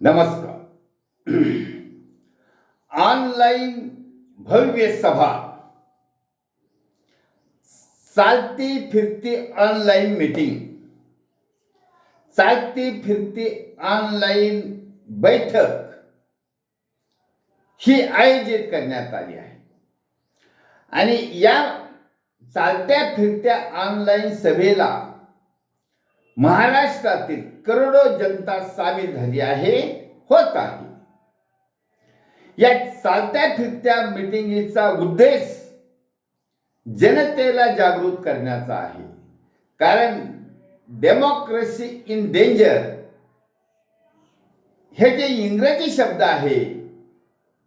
नमस्कार। ऑनलाईन भव्य सभा। चालती फिरती ऑनलाईन मीटिंग। चालती फिरती ऑनलाईन बैठक ही आयोजित करण्यात आली आहे. आणि या चालत्या फिरत्या ऑनलाईन सभेला महाराष्ट्रातील करोडो जनता सामील झाली आहे होत आहे. या चालत्या फिरत्या मिटिंगीचा उद्देश जनतेला जागृत करण्याचा आहे. कारण डेमोक्रेसी इन डेंजर हे जे इंग्रजी शब्द आहे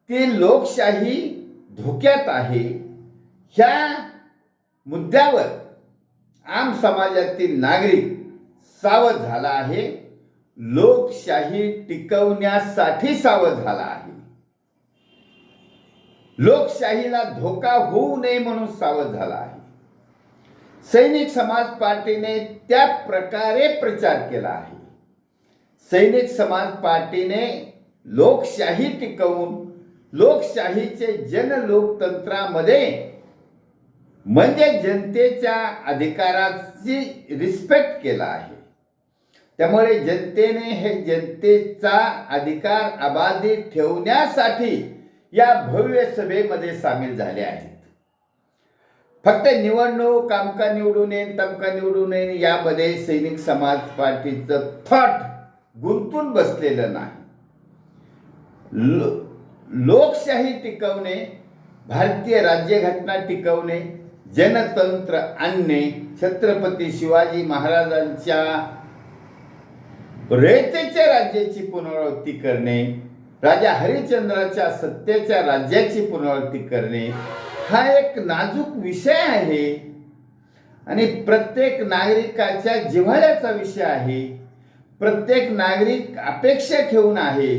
ते लोकशाही धोक्यात आहे. ह्या मुद्द्यावर आम समाजातील नागरिक सावध झाला आहे. लोकशाही टिकवण्यासाठी सावध झाला आहे. लोकशाहीला धोका होऊ नये म्हणून सावध झाला आहे. सैनिक समाज पार्टीने त्या प्रकारे प्रचार केला आहे. सैनिक समाज पार्टीने लोकशाही टिकवून लोकशाहीचे जनलोकतंत्रामध्ये म्हणजे जनतेच्या अधिकाराची रिस्पेक्ट केला आहे. त्यामुळे जनतेने हे जनतेचा अधिकार अबाधित ठेवण्यासाठी या भव्य सभेमध्ये सामील झाले आहेत. फक्त निवडणूक कामका निवडून येईन तमका निवडून येईन यामध्ये सैनिक समाज पार्टीचं थॉट गुंतून बसलेलं नाही. लो लोकशाही टिकवणे भारतीय राज्यघटना टिकवणे जनतंत्र आणणे छत्रपती शिवाजी महाराजांच्या रयतेच्या राज्याची पुनरावृत्ती करणे राजा हरिश्चंद्राच्या सत्तेच्या राज्याची पुनरावृत्ती करणे हा एक नाजूक विषय आहे. आणि प्रत्येक नागरिकाच्या जिव्हाळ्याचा विषय आहे. प्रत्येक नागरिक अपेक्षा ठेवून आहे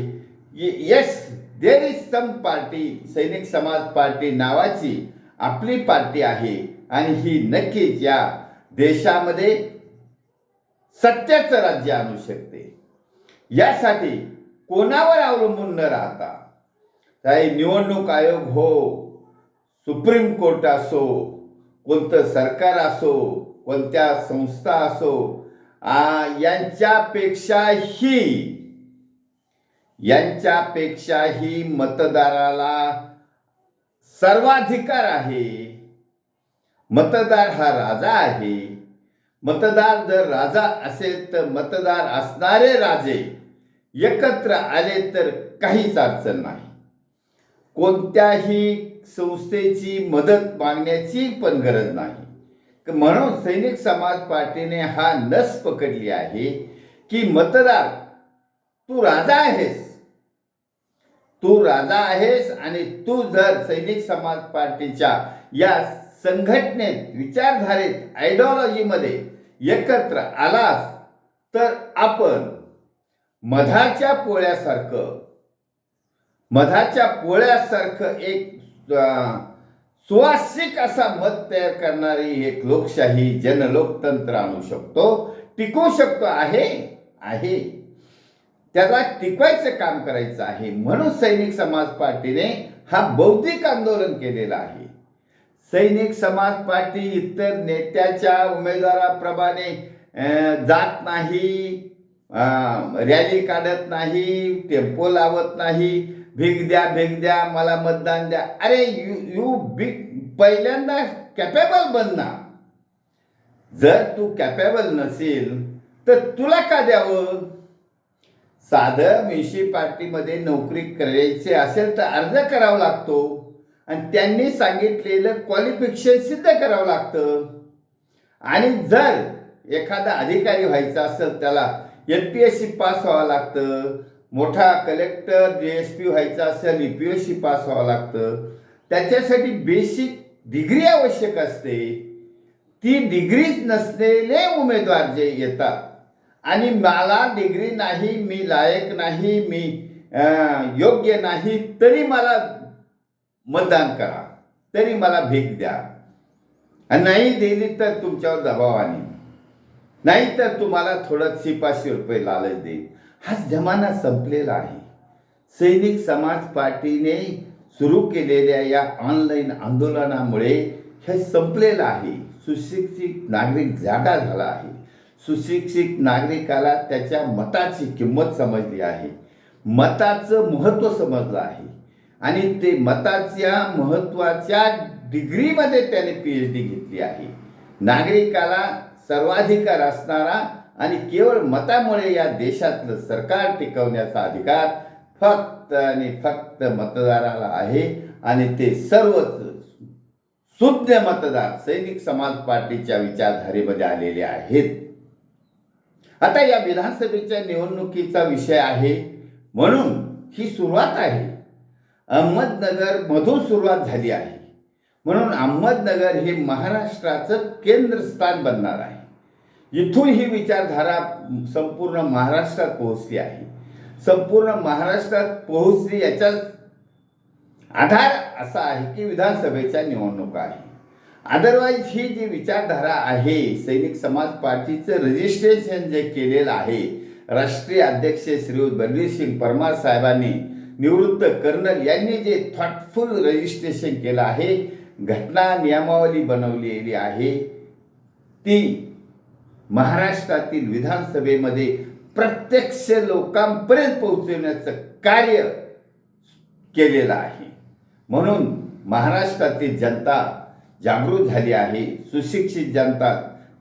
yes there is some party Sainik Samaj party नावाची आपली पार्टी आहे. आणि ही नक्कीच या देशामध्ये सत्याचं राज्य आणू शकते. यासाठी कोणावर अवलंबून न राहता काही निवडणूक आयोग हो सुप्रीम कोर्ट असो कोणतं सरकार असो कोणत्या संस्था असो यांच्यापेक्षाही यांच्यापेक्षाही मतदाराला सर्वाधिकार आहे. मतदार हा राजा आहे. मतदार जर राजा असेल तर मतदार असणारे राजे एकत्र आले तर काहीच अडचण नाही. कोणत्याही संस्थेची मदत मागण्याची पण गरज नाही. म्हणून सैनिक समाज पार्टीने हा नस पकडली आहे की मतदार तू राजा आहेस. तू राजा आहेस आणि तू जर सैनिक समाज पार्टीच्या या संघटनेत विचारधारेत आयडिओलॉजीमध्ये एकत्र आलास तर आपण मधाच्या पोळ्यासारखं मधाच्या पोळ्यासारखं एक सुवासिक असा मत तयार करणारी एक लोकशाही जनलोकतंत्र आणू शकतो. टिकवू शकतो आहे आहे. त्याला टिकवायचं काम करायचं आहे. म्हणून सैनिक समाज पार्टीने हा बौद्धिक आंदोलन केलेला आहे. सैनिक समाज पार्टी इतर नेत्याच्या उमेदवाराप्रमाणे जात नाही रॅली काढत नाही टेम्पो लावत नाही भीक द्या भीक द्या मला मतदान द्या. अरे यू यू बिग पहिल्यांदा कॅपेबल बन ना. जर तू कॅपेबल नसेल तर तुला का द्यावं? साधं म्युन्सिपाल्टीमध्ये नोकरी करायची असेल तर अर्ज करावा लागतो. आणि त्यांनी सांगितलेलं क्वालिफिकेशन सिद्ध करावं लागतं. आणि जर एखादा अधिकारी व्हायचा असेल त्याला L P S C pass व्हावं लागतं. मोठा कलेक्टर जी एस पी व्हायचा असेल U P S C pass व्हावं लागतं. त्याच्यासाठी बेसिक डिग्री आवश्यक असते. ती डिग्रीच नसलेले उमेदवार जे येतात. आणि मला डिग्री नाही मी लायक नाही मी योग्य नाही तरी मला मतदान करा. तरी मला भीक द्या. आणि नाही दिली तर तुमच्यावर दबाव आणे नाही तर तुम्हाला थोडं पाचशे रुपये लालच देईल हाच जमाना संपलेला आहे. सैनिक समाज पार्टीने सुरू केलेल्या या ऑनलाईन आंदोलनामुळे हे संपलेलं आहे. सुशिक्षित नागरिक जागा झाला आहे. सुशिक्षित नागरिकाला त्याच्या मताची किंमत समजली आहे. मताचं महत्त्व समजलं आहे. आणि ते मताच्या महत्त्वाच्या डिग्रीमध्ये त्याने पी एच डी घेतली आहे. नागरिकाला सर्वाधिकार असणारा आणि केवळ मतामुळे या देशातलं सरकार टिकवण्याचा अधिकार फक्त आणि फक्त मतदाराला आहे आणि ते सर्वच शुद्ध मतदार सैनिक समाज पार्टीच्या विचारधारेमध्ये आलेले आहेत. आता या विधानसभेच्या निवडणुकीचा विषय आहे म्हणून ही सुरुवात आहे. अहमदनगर मधून सुरुवात झाली आहे. म्हणून अहमदनगर हे महाराष्ट्राचं केंद्रस्थान बनणार आहे. इथून ही विचारधारा संपूर्ण महाराष्ट्रात पोहोचली आहे. संपूर्ण महाराष्ट्रात पोहोचली याचा आधार असा आहे की विधानसभेच्या निवडणुका आहे अदरवाईज ही जी विचारधारा आहे सैनिक समाज पार्टीचं रजिस्ट्रेशन जे केलेलं आहे राष्ट्रीय अध्यक्ष श्री बलवीर सिंग परमार साहेबांनी निवृत्त कर्नल यांनी जे थॉटफुल रजिस्ट्रेशन केलं आहे घटना नियमावली बनवलेली आहे ती महाराष्ट्रातील विधानसभेमध्ये प्रत्यक्ष लोकांपर्यंत पोहोचवण्याचं कार्य केलेलं आहे. म्हणून महाराष्ट्रातील जनता जागृत झाली आहे सुशिक्षित जनता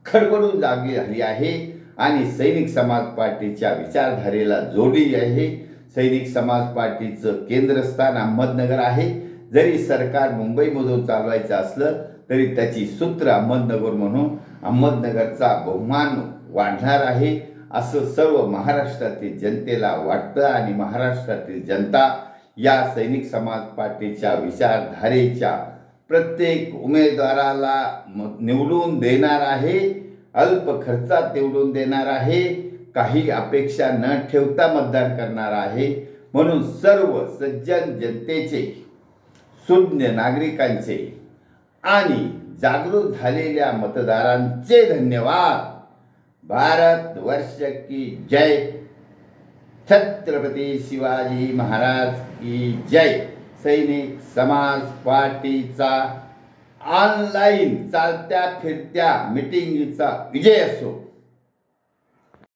खडबडून जागी झाली आहे आणि सैनिक समाज पार्टीच्या विचारधारेला जोडली आहे. सैनिक समाज पार्टीचं केंद्रस्थान अहमदनगर आहे. जरी सरकार मुंबईमधून चालवायचं असलं तरी त्याची सूत्र अहमदनगर म्हणून अहमदनगरचा बहुमान वाढणार आहे. असं सर्व महाराष्ट्रातील जनतेला वाटतं आणि महाराष्ट्रातील जनता या सैनिक समाज पार्टीच्या विचारधारेच्या प्रत्येक उमेदवाराला निवडून देणार आहे. अल्प खर्चात निवडून देणार आहे. काही अपेक्षा न ठेवता मतदान करणार आहे. म्हणून सर्व सज्जन जनतेचे सुज्ञ नागरिकांचे आणि जागृत झालेल्या मतदारांचे धन्यवाद. भारत वर्ष की जय. छत्रपती शिवाजी महाराज की जय. सैनिक समाज पार्टीचा ऑनलाईन चालत्या फिरत्या मिटिंगचा विजय असो.